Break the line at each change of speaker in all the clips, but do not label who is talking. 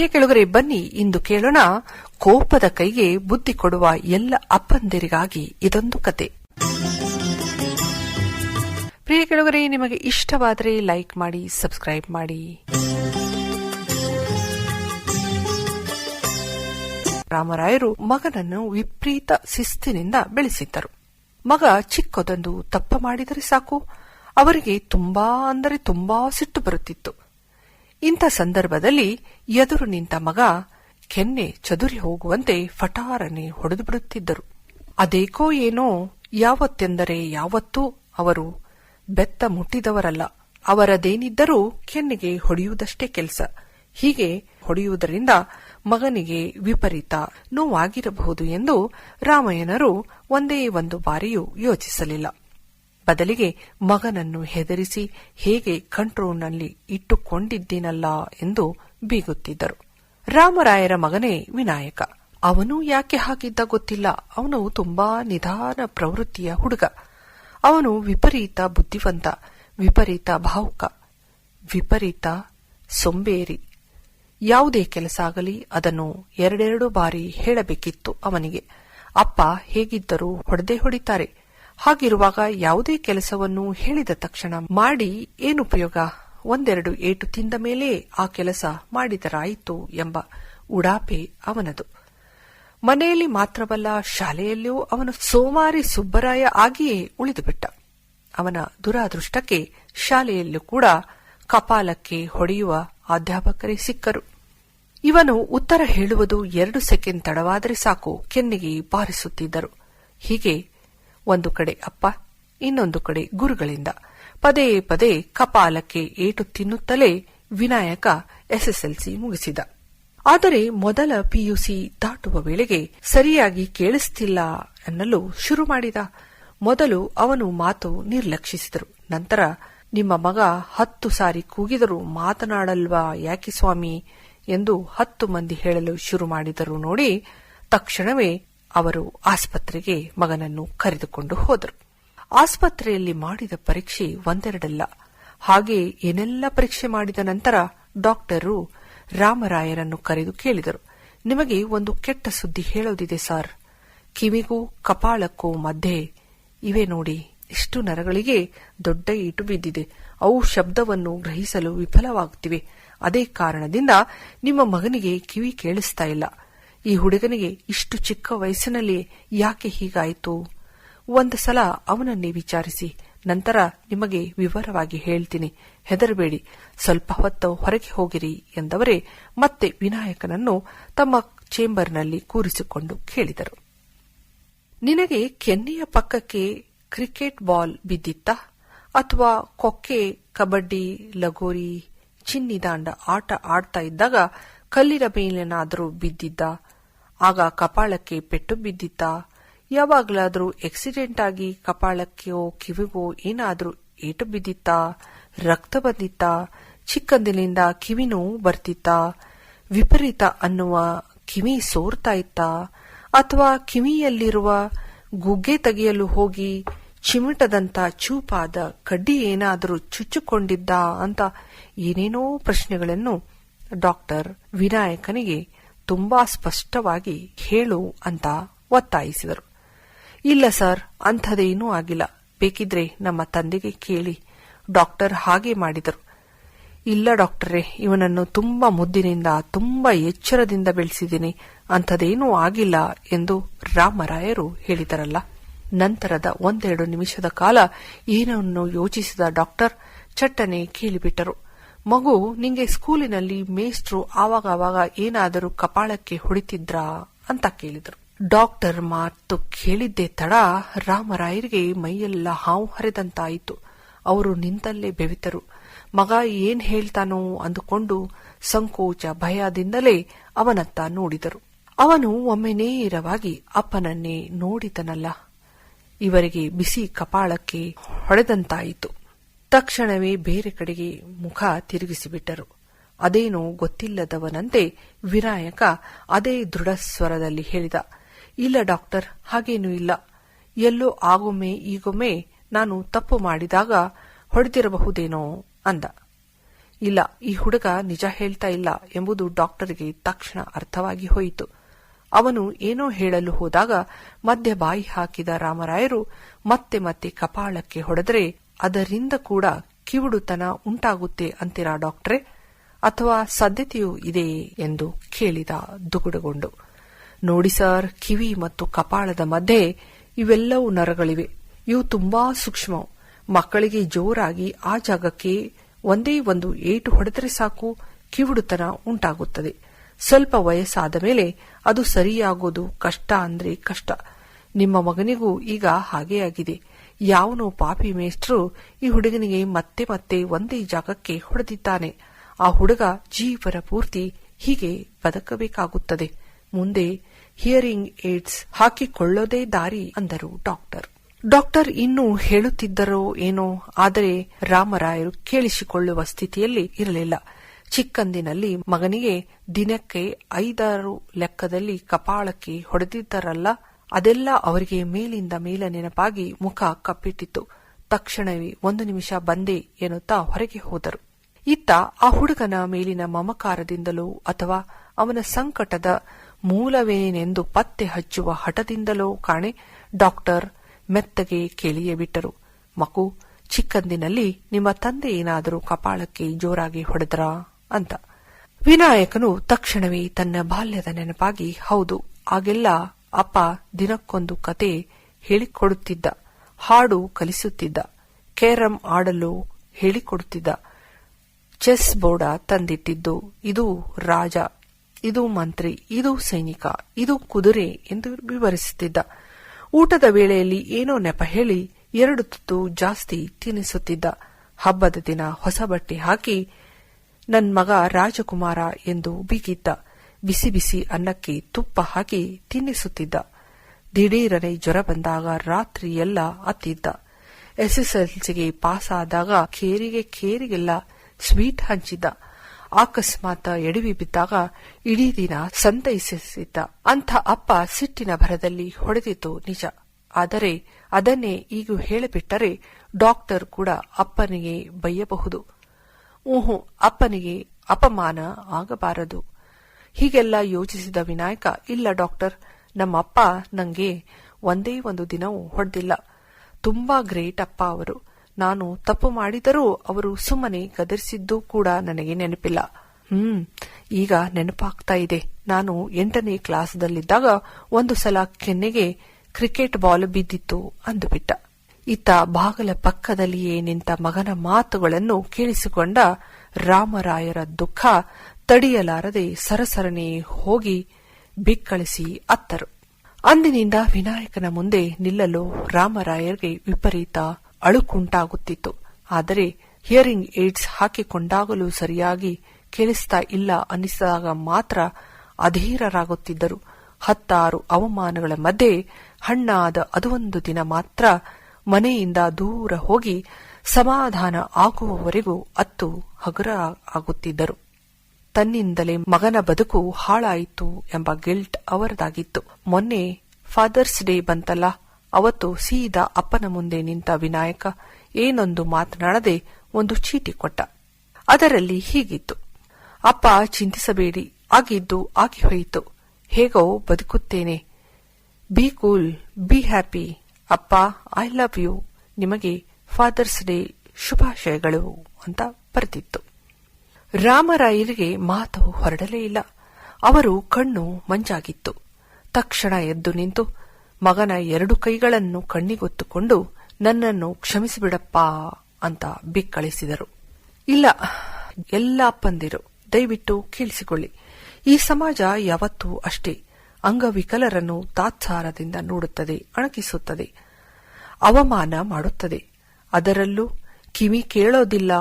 ಪ್ರಿಯ ಕೆಳಗರೆ, ಬನ್ನಿ ಇಂದು ಕೇಳೋಣ ಕೋಪದ ಕೈಗೆ ಬುದ್ಧಿ ಕೊಡುವ ಎಲ್ಲ ಅಪ್ಪಂದಿರಿಗಾಗಿ ಇದೊಂದು ಕತೆ. ಪ್ರಿಯ ಕೆಳಗರೆ, ನಿಮಗೆ ಇಷ್ಟವಾದರೆ ಲೈಕ್ ಮಾಡಿ, ಸಬ್ಸ್ಕ್ರೈಬ್ ಮಾಡಿ. ರಾಮರಾಯರು ಮಗನನ್ನು ವಿಪರೀತ ಶಿಸ್ತಿನಿಂದ ಬೆಳೆಸಿದ್ದರು. ಮಗ ಚಿಕ್ಕದೊಂದು ತಪ್ಪ ಮಾಡಿದರೆ ಸಾಕು. ಅವರಿಗೆ ತುಂಬಾ ಅಂದರೆ ತುಂಬಾ ಸಿಟ್ಟು ಬರುತ್ತಿತ್ತು. ಇಂಥ ಸಂದರ್ಭದಲ್ಲಿ ಎದುರು ನಿಂತ ಮಗ ಕೆನ್ನೆ ಚದುರಿ ಹೋಗುವಂತೆ ಫಟಾರನೆ ಹೊಡೆದು ಬಿಡುತ್ತಿದ್ದರು. ಅದೇಕೋ ಏನೋ ಯಾವತ್ತೆಂದರೆ ಯಾವತ್ತೂ ಅವರು ಬೆತ್ತ ಮುಟ್ಟಿದವರಲ್ಲ. ಅವರದೇನಿದ್ದರೂ ಕೆನ್ನೆಗೆ ಹೊಡೆಯುವುದಷ್ಟೇ ಕೆಲಸ. ಹೀಗೆ ಹೊಡೆಯುವುದರಿಂದ ಮಗನಿಗೆ ವಿಪರೀತ ನೋವಾಗಿರಬಹುದು ಎಂದು ರಾಮಯ್ಯನರು ಒಂದೇ ಒಂದು ಬಾರಿಯೂ ಯೋಚಿಸಲಿಲ್ಲ. ಬದಲಿಗೆ ಮಗನನ್ನು ಹೆದರಿಸಿ ಹೇಗೆ ಕಂಟ್ರೋಲ್ನಲ್ಲಿ ಇಟ್ಟುಕೊಂಡಿದ್ದೀನಲ್ಲ ಎಂದು ಬೀಗುತ್ತಿದ್ದರು. ರಾಮರಾಯರ ಮಗನೇ ವಿನಾಯಕ. ಅವನೂ ಯಾಕೆ ಹಾಗಿದ್ದ ಗೊತ್ತಿಲ್ಲ. ಅವನು ತುಂಬಾ ನಿಧಾನ ಪ್ರವೃತ್ತಿಯ ಹುಡುಗ. ಅವನು ವಿಪರೀತ ಬುದ್ಧಿವಂತ, ವಿಪರೀತ ಭಾವುಕ, ವಿಪರೀತ ಸೊಂಬೇರಿ. ಯಾವುದೇ ಕೆಲಸ ಆಗಲಿ ಅದನ್ನು ಎರಡೆರಡು ಬಾರಿ ಹೇಳಬೇಕಿತ್ತು ಅವನಿಗೆ. ಅಪ್ಪ ಹೇಗಿದ್ದರೂ ಹೊಡೆದೇ ಹೊಡಿತಾರೆ. ಹಾಗಿರುವಾಗ ಯಾವುದೇ ಕೆಲಸವನ್ನು ಹೇಳಿದ ತಕ್ಷಣ ಮಾಡಿ ಏನು ಉಪಯೋಗ? ಒಂದೆರಡು ಏಟು ತಿಂದ ಮೇಲೆ ಆ ಕೆಲಸ ಮಾಡಿದರಾಯಿತು ಎಂಬ ಉಡಾಪೆ ಅವನದು. ಮನೆಯಲ್ಲಿ ಮಾತ್ರವಲ್ಲ, ಶಾಲೆಯಲ್ಲಿಯೂ ಅವನು ಸೋಮಾರಿ ಸುಬ್ಬರಾಯ ಆಗಿಯೇ ಉಳಿದುಬಿಟ್ಟ. ಅವನ ದುರಾದೃಷ್ಟಕ್ಕೆ ಶಾಲೆಯಲ್ಲೂ ಕೂಡ ಕಪಾಲಕ್ಕೆ ಹೊಡೆಯುವ ಅಧ್ಯಾಪಕರೇ ಸಿಕ್ಕರು. ಇವನು ಉತ್ತರ ಹೇಳುವುದು ಎರಡು ಸೆಕೆಂಡ್ ತಡವಾದರೆ ಸಾಕು, ಕೆನ್ನಿಗೆ ಬಾರಿಸುತ್ತಿದ್ದರು. ಹೀಗೆ ಒಂದು ಕಡೆ ಅಪ್ಪ, ಇನ್ನೊಂದು ಕಡೆ ಗುರುಗಳಿಂದ. ಪದೇ ಪದೇ ಕಪಾಲಕ್ಕೆ ಏಟು ತಿನ್ನುತ್ತಲೇ ವಿನಾಯಕ ಎಸ್ಎಸ್ಎಲ್ಸಿ ಮುಗಿಸಿದ. ಆದರೆ ಮೊದಲ ಪಿಯುಸಿ ದಾಟುವ ವೇಳೆಗೆ ಸರಿಯಾಗಿ ಕೇಳಿಸ್ತಿಲ್ಲ ಎನ್ನಲು ಶುರು ಮಾಡಿದ. ಮೊದಲು ಅವನು ಮಾತು ನಿರ್ಲಕ್ಷಿಸಿದರು. ನಂತರ, ನಿಮ್ಮ ಮಗ ಹತ್ತು ಸಾರಿ ಕೂಗಿದರೂ ಮಾತನಾಡಲ್ವಾ ಯಾಕೆ ಸ್ವಾಮಿ? ಎಂದು ಹತ್ತು ಮಂದಿ ಹೇಳಲು ಶುರು ಮಾಡಿದರು ನೋಡಿ, ತಕ್ಷಣವೇ ಅವರು ಆಸ್ಪತ್ರೆಗೆ ಮಗನನ್ನು ಕರೆದುಕೊಂಡು ಹೋದರು. ಆಸ್ಪತ್ರೆಯಲ್ಲಿ ಮಾಡಿದ ಪರೀಕ್ಷೆ ಒಂದೆರಡಲ್ಲ. ಹಾಗೆ ಏನೆಲ್ಲ ಪರೀಕ್ಷೆ ಮಾಡಿದ ನಂತರ ಡಾಕ್ಟರು ರಾಮರಾಯರನ್ನು ಕರೆದು ಕೇಳಿದರು. ನಿಮಗೆ ಒಂದು ಕೆಟ್ಟ ಸುದ್ದಿ ಹೇಳೋದಿದೆ ಸರ್. ಕಿವಿಗೂ ಕಪಾಳಕ್ಕೂ ಮಧ್ಯೆ ಇವೆ ನೋಡಿ, ಇಷ್ಟು ನರಗಳಿಗೆ ದೊಡ್ಡ ಏಟು ಬಿದ್ದಿದೆ. ಅವು ಶಬ್ದವನ್ನು ಗ್ರಹಿಸಲು ವಿಫಲವಾಗುತ್ತಿವೆ. ಅದೇ ಕಾರಣದಿಂದ ನಿಮ್ಮ ಮಗನಿಗೆ ಕಿವಿ ಕೇಳಿಸ್ತಾ ಇಲ್ಲ. ಈ ಹುಡುಗನಿಗೆ ಇಷ್ಟು ಚಿಕ್ಕ ವಯಸ್ಸಿನಲ್ಲಿ ಯಾಕೆ ಹೀಗಾಯಿತು? ಒಂದು ಸಲ ಅವನನ್ನೇ ವಿಚಾರಿಸಿ, ನಂತರ ನಿಮಗೆ ವಿವರವಾಗಿ ಹೇಳ್ತೀನಿ. ಹೆದರಬೇಡಿ. ಸ್ವಲ್ಪ ಹೊತ್ತು ಹೊರಗೆ ಹೋಗಿರಿ ಎಂದವರೇ ಮತ್ತೆ ವಿನಾಯಕನನ್ನು ತಮ್ಮ ಚೇಂಬರ್ನಲ್ಲಿ ಕೂರಿಸಿಕೊಂಡು ಕೇಳಿದರು. ನಿನಗೆ ಕೆನ್ನೆಯ ಪಕ್ಕಕ್ಕೆ ಕ್ರಿಕೆಟ್ ಬಾಲ್ ಬಿದ್ದಿತ್ತಾ? ಅಥವಾ ಕೊಕ್ಕೆ, ಕಬಡ್ಡಿ, ಲಗೋರಿ, ಚಿನ್ನಿದಾಂಡ ಆಟ ಆಡ್ತಾ ಇದ್ದಾಗ ಕಲ್ಲಿನ ಮೇಲೇನಾದರೂ ಬಿದ್ದಿದ್ದ? ಆಗ ಕಪಾಳಕ್ಕೆ ಪೆಟ್ಟು ಬಿದ್ದಿತ್ತ. ಯಾವಾಗಲಾದರೂ ಆಕ್ಸಿಡೆಂಟ್ ಆಗಿ ಕಪಾಳಕ್ಕೆಯೋ ಕಿವಿಗೋ ಏನಾದರೂ ಏಟು ಬಿದ್ದಿತ್ತ. ರಕ್ತ ಬಂದಿತ್ತ. ಚಿಕ್ಕಂದಿನಿಂದ ಕಿವಿ ನೋವು ಬರ್ತಿತ್ತಾ. ವಿಪರೀತ ಅನ್ನುವ ಕಿವಿ ಸೋರ್ತಾ ಇತ್ತ. ಅಥವಾ ಕಿವಿಯಲ್ಲಿರುವ ಗುಗ್ಗೆ ತೆಗೆಯಲು ಹೋಗಿ ಚಿಮಟದಂತ ಚೂಪಾದ ಕಡ್ಡಿ ಏನಾದರೂ ಚುಚ್ಚಿಕೊಂಡಿದ್ದ ಅಂತ ಏನೇನೋ ಪ್ರಶ್ನೆಗಳನ್ನು ಡಾಕ್ಟರ್ ವಿನಾಯಕನಿಗೆ ತುಂಬಾ ಸ್ಪಷ್ಟವಾಗಿ ಹೇಳು ಅಂತ ಒತ್ತಾಯಿಸಿದರು. ಇಲ್ಲ ಸರ್ ಅಂಥದೇನೂ ಆಗಿಲ್ಲ. ಬೇಕಿದ್ರೆ ನಮ್ಮ ತಂದೆಗೆ ಕೇಳಿ. ಡಾಕ್ಟರ್ ಹಾಗೆ ಮಾಡಿದರು. ಇಲ್ಲ ಡಾಕ್ಟರೇ, ಇವನನ್ನು ತುಂಬಾ ಮುದ್ದಿನಿಂದ, ತುಂಬಾ ಎಚ್ಚರದಿಂದ ಬೆಳೆಸಿದ್ದೀನಿ. ಅಂಥದೇನೂ ಆಗಿಲ್ಲ ಎಂದು ರಾಮರಾಯರು ಹೇಳಿದರಲ್ಲ. ನಂತರದ ಒಂದೆರಡು ನಿಮಿಷದ ಕಾಲ ಏನನ್ನು ಯೋಚಿಸಿದ ಡಾಕ್ಟರ್, ಚಟ್ಟನೆ ಕೇಳಿಬಿಟ್ಟರು. ಮಗು ನಿಂಗೆ ಸ್ಕೂಲಿನಲ್ಲಿ ಮೇಷ್ಟ್ರು ಆವಾಗವಾಗ ಏನಾದರೂ ಕಪಾಳಕ್ಕೆ ಹೊಡಿತಿದ್ರಾ ಅಂತ ಕೇಳಿದರು. ಡಾಕ್ಟರ್ ಮಾತು ಕೇಳಿದ್ದೇ ತಡ ರಾಮರಾಯರಿಗೆ ಮೈಯೆಲ್ಲ ಹಾವು ಹರಿದಂತಾಯಿತು. ಅವರು ನಿಂತಲ್ಲೇ ಬೆವಿತರು. ಮಗ ಏನ್ ಹೇಳ್ತಾನೋ ಅಂದುಕೊಂಡು ಸಂಕೋಚ ಭಯದಿಂದಲೇ ಅವನತ್ತ ನೋಡಿದರು. ಅವನು ಒಮ್ಮೆ ನೇರವಾಗಿ, ಅಪ್ಪನನ್ನೇ ನೋಡಿದನಲ್ಲ. ಇವರಿಗೆ ಬಿಸಿ ಕಪಾಳಕ್ಕೆ ಹೊಡೆದಂತಾಯಿತು. ತಕ್ಷಣವೇ ಬೇರೆ ಕಡೆಗೆ ಮುಖ ತಿರುಗಿಸಿಬಿಟ್ಟರು. ಅದೇನೋ ಗೊತ್ತಿಲ್ಲದವನಂತೆ ವಿನಾಯಕ ಅದೇ ದೃಢ ಸ್ವರದಲ್ಲಿ ಹೇಳಿದ, ಇಲ್ಲ ಡಾಕ್ಟರ್, ಹಾಗೇನೂ ಇಲ್ಲ. ಎಲ್ಲೋ ಆಗೊಮ್ಮೆ ಈಗೊಮ್ಮೆ ನಾನು ತಪ್ಪು ಮಾಡಿದಾಗ ಹೊಡೆದಿರಬಹುದೇನೋ ಅಂದ. ಇಲ್ಲ, ಈ ಹುಡುಗ ನಿಜ ಹೇಳ್ತಾ ಇಲ್ಲ ಎಂಬುದು ಡಾಕ್ಟರ್ಗೆ ತಕ್ಷಣ ಅರ್ಥವಾಗಿ ಹೋಯಿತು. ಅವನು ಏನೋ ಹೇಳಲು ಹೋದಾಗ ಮಧ್ಯ ಬಾಯಿ ಹಾಕಿದ ರಾಮರಾಯರು ಮತ್ತೆ ಮತ್ತೆ ಕಪಾಳಕ್ಕೆ ಹೊಡೆದರೆ ಅದರಿಂದ ಕೂಡ ಕಿವುಡುತನ ಉಂಟಾಗುತ್ತೆ ಅಂತೀರಾ ಡಾಕ್ಟ್ರೆ? ಅಥವಾ ಸಾಧ್ಯತೆಯೂ ಇದೆಯೇ ಎಂದು ಕೇಳಿದ ದುಗುಡುಗೊಂಡು. ನೋಡಿ ಸರ್, ಕಿವಿ ಮತ್ತು ಕಪಾಳದ ಮಧ್ಯೆ ಇವೆಲ್ಲವೂ ನರಗಳಿವೆ. ಇವು ತುಂಬಾ ಸೂಕ್ಷ್ಮ ಮಕ್ಕಳಿಗೆ ಜೋರಾಗಿ ಆ ಜಾಗಕ್ಕೆ ಒಂದೇ ಒಂದು ಏಟು ಹೊಡೆದರೆ ಸಾಕು, ಕಿವುಡುತನ ಉಂಟಾಗುತ್ತದೆ. ಸ್ವಲ್ಪ ವಯಸ್ಸಾದ ಮೇಲೆ ಅದು ಸರಿಯಾಗೋದು ಕಷ್ಟ ಅಂದ್ರೆ ಕಷ್ಟ. ನಿಮ್ಮ ಮಗನಿಗೂ ಈಗ ಹಾಗೇ ಆಗಿದೆ. ಯಾವನೋ ಪಾಪಿ ಮೇಷ್ಟ್ರು ಈ ಹುಡುಗನಿಗೆ ಮತ್ತೆ ಮತ್ತೆ ಒಂದೇ ಜಾಗಕ್ಕೆ ಹೊಡೆದಿದ್ದಾನೆ. ಆ ಹುಡುಗ ಜೀವನ ಪೂರ್ತಿ ಹೀಗೆ ಬದುಕಬೇಕಾಗುತ್ತದೆ. ಮುಂದೆ ಹಿಯರಿಂಗ್ ಏಡ್ಸ್ ಹಾಕಿಕೊಳ್ಳೋದೇ ದಾರಿ ಅಂದರು ಡಾಕ್ಟರ್. ಡಾಕ್ಟರ್ ಇನ್ನೂ ಹೇಳುತ್ತಿದ್ದರೋ ಏನೋ, ಆದರೆ ರಾಮರಾಯರು ಕೇಳಿಸಿಕೊಳ್ಳುವ ಸ್ಥಿತಿಯಲ್ಲಿ ಇರಲಿಲ್ಲ. ಚಿಕ್ಕಂದಿನಲ್ಲಿ ಮಗನಿಗೆ ದಿನಕ್ಕೆ ಐದಾರು ಲೆಕ್ಕದಲ್ಲಿ ಕಪಾಳಕ್ಕೆ ಹೊಡೆದಿದ್ದರಲ್ಲ ಅದೆಲ್ಲ ಅವರಿಗೆ ಮೇಲಿಂದ ಮೇಲ ನೆನಪಾಗಿ ಮುಖ ಕಪ್ಪಿಟ್ಟಿತ್ತು. ತಕ್ಷಣವೇ ಒಂದು ನಿಮಿಷ ಬಂದೆ ಎನ್ನುತ್ತಾ ಹೊರಗೆ ಹೋದರು. ಇತ್ತ ಆ ಹುಡುಗನ ಮೇಲಿನ ಮಮಕಾರದಿಂದಲೋ ಅಥವಾ ಅವನ ಸಂಕಟದ ಮೂಲವೇನೆಂದು ಪತ್ತೆ ಹಚ್ಚುವ ಹಠದಿಂದಲೋ ಕಾಣೆ ಡಾಕ್ಟರ್ ಮೆತ್ತಗೆ ಕೇಳಿಯೇ ಬಿಟ್ಟರು. ಮಕು ಚಿಕ್ಕಂದಿನಲ್ಲಿ ನಿಮ್ಮ ತಂದೆ ಏನಾದರೂ ಕಪಾಳಕ್ಕೆ ಜೋರಾಗಿ ಹೊಡೆದ್ರಾ ಅಂತ. ವಿನಾಯಕನು ತಕ್ಷಣವೇ ತನ್ನ ಬಾಲ್ಯದ ನೆನಪಾಗಿ, ಹೌದು ಆಗೆಲ್ಲ ಅಪ್ಪ ದಿನಕ್ಕೊಂದು ಕತೆ ಹೇಳಿಕೊಡುತ್ತಿದ್ದ, ಹಾಡು ಕಲಿಸುತ್ತಿದ್ದ ಕೇರಂ ಆಡಲು ಹೇಳಿಕೊಡುತ್ತಿದ್ದ. ಚೆಸ್ ಬೋರ್ಡ ತಂದಿಟ್ಟಿದ್ದು, ಇದು ರಾಜ, ಇದು ಮಂತ್ರಿ, ಇದು ಸೈನಿಕ, ಇದು ಕುದುರೆ ಎಂದು ವಿವರಿಸುತ್ತಿದ್ದ. ಊಟದ ವೇಳೆಯಲ್ಲಿ ಏನೋ ನೆಪ ಹೇಳಿ ಎರಡು ತುತ್ತು ಜಾಸ್ತಿ ತಿನ್ನಿಸುತ್ತಿದ್ದ ಹಬ್ಬದ ದಿನ ಹೊಸ ಬಟ್ಟೆ ಹಾಕಿ, ನನ್ ಮಗ ರಾಜಕುಮಾರ ಎಂದು ಬೀಗಿದ್ದ. ಬಿಸಿ ಬಿಸಿ ಅನ್ನಕ್ಕೆ ತುಪ್ಪ ಹಾಕಿ ತಿನ್ನಿಸುತ್ತಿದ್ದ. ದಿಢೀರನೆ ಜ್ವರ ಬಂದಾಗ ರಾತ್ರಿ ಎಲ್ಲ ಅತ್ತಿದ್ದ. ಎಸ್ಎಸ್ಎಲ್ಸಿಗೆ ಪಾಸ್ ಆದಾಗ ಖೇರಿಗೆ ಖೇರಿಗೆಲ್ಲ ಸ್ವೀಟ್ ಹಂಚಿದ್ದ. ಅಕಸ್ಮಾತ್ ಎಡವಿ ಬಿದ್ದಾಗ ಇಡೀ ದಿನ ಸಂತೈಸಿದ್ದ ಅಂಥ ಅಪ್ಪ ಸಿಟ್ಟಿನ ಭರದಲ್ಲಿ ಹೊಡೆದಿತ್ತು ನಿಜ. ಆದರೆ ಅದನ್ನೇ ಈಗ ಹೇಳಿಬಿಟ್ಟರೆ ಡಾಕ್ಟರ್ ಕೂಡ ಅಪ್ಪನಿಗೆ ಬೈಯಬಹುದು. ಊಹು ಅಪ್ಪನಿಗೆ ಅಪಮಾನ ಆಗಬಾರದು. ಹೀಗೆಲ್ಲ ಯೋಚಿಸಿದ ವಿನಾಯಕ, ಇಲ್ಲ ಡಾಕ್ಟರ್, ನಮ್ಮಪ್ಪ ನಂಗೆ ಒಂದೇ ಒಂದು ದಿನವೂ ಹೊಡೆದಿಲ್ಲ. ತುಂಬಾ ಗ್ರೇಟ್ ಅಪ್ಪ ಅವರು. ನಾನು ತಪ್ಪು ಮಾಡಿದರೂ ಅವರು ಸುಮ್ಮನೆ ಗದರಿಸಿದ್ದು ಕೂಡ ನನಗೆ ನೆನಪಿಲ್ಲ. ಹ್ಮ್, ಈಗ ನೆನಪಾಗ್ತಾ ಇದೆ. ನಾನು ಎಂಟನೇ ಕ್ಲಾಸ್ದಲ್ಲಿದ್ದಾಗ ಒಂದು ಸಲ ಕೆನ್ನೆಗೆ ಕ್ರಿಕೆಟ್ ಬಾಲ್ ಬಿದ್ದಿತ್ತು ಅಂದುಬಿಟ್ಟ. ಇತ್ತ ಬಾಗಲ ಪಕ್ಕದಲ್ಲಿಯೇ ನಿಂತ ಮಗನ ಮಾತುಗಳನ್ನು ಕೇಳಿಸಿಕೊಂಡ ರಾಮರಾಯರ ದುಃಖ ತಡೆಯಲಾರದೆ ಸರಸರನೆ ಹೋಗಿ ಬಿಕ್ಕಳಿಸಿ ಅತ್ತರು. ಅಂದಿನಿಂದ ವಿನಾಯಕನ ಮುಂದೆ ನಿಲ್ಲಲು ರಾಮರಾಯರಿಗೆ ವಿಪರೀತ ಅಳುಕುಂಟಾಗುತ್ತಿತ್ತು. ಆದರೆ ಹಿಯರಿಂಗ್ ಏಡ್ಸ್ ಹಾಕಿಕೊಂಡಾಗಲೂ ಸರಿಯಾಗಿ ಕೇಳಿಸ್ತಾ ಇಲ್ಲ ಅನ್ನಿಸಿದಾಗ ಮಾತ್ರ ಅಧೀರರಾಗುತ್ತಿದ್ದರು. ಹತ್ತಾರು ಅವಮಾನಗಳ ಮಧ್ಯೆ ಹಣ್ಣಾದ ಅದೊಂದು ದಿನ ಮಾತ್ರ ಮನೆಯಿಂದ ದೂರ ಹೋಗಿ ಸಮಾಧಾನ ಆಗುವವರೆಗೂ ಅತ್ತು ಹಗುರ ಆಗುತ್ತಿದ್ದರು. ತನ್ನಿಂದಲೇ ಮಗನ ಬದುಕು ಹಾಳಾಯಿತು ಎಂಬ ಗಿಲ್ಟ್ ಅವರದಾಗಿತ್ತು. ಮೊನ್ನೆ ಫಾದರ್ಸ್ ಡೇ ಬಂತಲ್ಲ, ಅವತ್ತು ಸೀದಾ ಅಪ್ಪನ ಮುಂದೆ ನಿಂತ ವಿನಾಯಕ ಏನೊಂದು ಮಾತನಾಡದೆ ಒಂದು ಚೀಟಿ ಕೊಟ್ಟ. ಅದರಲ್ಲಿ ಹೀಗಿತ್ತು. ಅಪ್ಪ, ಚಿಂತಿಸಬೇಡಿ, ಆಗಿದ್ದು ಆಗಿ ಹೋಯಿತು. ಹೇಗೋ ಬದುಕುತ್ತೇನೆ. ಬಿ ಕೂಲ್ ಬಿ ಹ್ಯಾಪಿ ಅಪ್ಪ ಐ ಲವ್ ಯು ನಿಮಗೆ ಫಾದರ್ಸ್ ಡೇ ಶುಭಾಶಯಗಳು ಅಂತ ಬರೆದಿತ್ತು. ರಾಮರಾಯರಿಗೆ ಮಾತು ಹೊರಡಲೇ ಇಲ್ಲ. ಅವರು ಕಣ್ಣು ಮಂಜಾಗಿತ್ತು. ತಕ್ಷಣ ಎದ್ದು ನಿಂತು, ಮಗನ ಎರಡು ಕೈಗಳನ್ನು ಕಣ್ಣಿಗೊತ್ತುಕೊಂಡು, ನನ್ನನ್ನು ಕ್ಷಮಿಸಿಬಿಡಪ್ಪ ಅಂತ ಬಿಕ್ಕಳಿಸಿದರು. ಇಲ್ಲ, ಎಲ್ಲ ಅಪ್ಪಂದಿರು ದಯವಿಟ್ಟು ಕೇಳಿಸಿಕೊಳ್ಳಿ. ಈ ಸಮಾಜ ಯಾವತ್ತೂ ಅಷ್ಟೇ. ಅಂಗವಿಕಲರನ್ನು ತಾತ್ಸಾರದಿಂದ ನೋಡುತ್ತದೆ, ಅಣಕಿಸುತ್ತದೆ, ಅವಮಾನ ಮಾಡುತ್ತದೆ. ಅದರಲ್ಲೂ ಕಿವಿ ಕೇಳೋದಿಲ್ಲ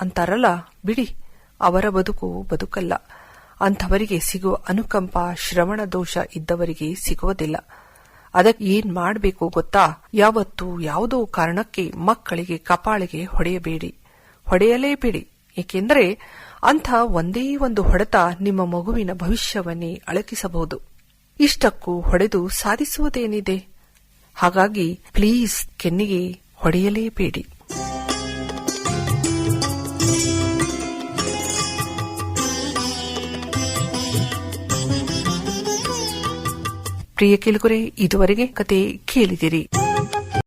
ಅಂತಾರಲ್ಲ, ಬಿಡಿ, ಅವರ ಬದುಕು ಬದುಕಲ್ಲ. ಅಂಥವರಿಗೆ ಸಿಗುವ ಅನುಕಂಪ, ಶ್ರವಣ ದೋಷ ಇದ್ದವರಿಗೆ ಸಿಗುವುದಿಲ್ಲ. ಅದಕ್ಕೆ ಏನ್ ಮಾಡಬೇಕು ಗೊತ್ತಾ? ಯಾವತ್ತೂ ಯಾವುದೋ ಕಾರಣಕ್ಕೆ ಮಕ್ಕಳಿಗೆ ಕಪಾಳಿಗೆ ಹೊಡೆಯಬೇಡಿ. ಹೊಡೆಯಲೇಬೇಡಿ. ಏಕೆಂದರೆ ಅಂಥ ಒಂದೇ ಒಂದು ಹೊಡೆತ ನಿಮ್ಮ ಮಗುವಿನ ಭವಿಷ್ಯವನ್ನೇ ಅಳಕಿಸಬಹುದು. ಇಷ್ಟಕ್ಕೂ ಹೊಡೆದು ಸಾಧಿಸುವುದೇನಿದೆ? ಹಾಗಾಗಿ ಪ್ಲೀಸ್ ಕೆನ್ನಿಗೆ ಹೊಡೆಯಲೇಬೇಡಿ. ಪ್ರಿಯ ಕಿಲುಕುರೆ ಇದುವರೆಗೆ ಕತೆ ಕೇಳಿದಿರಿ.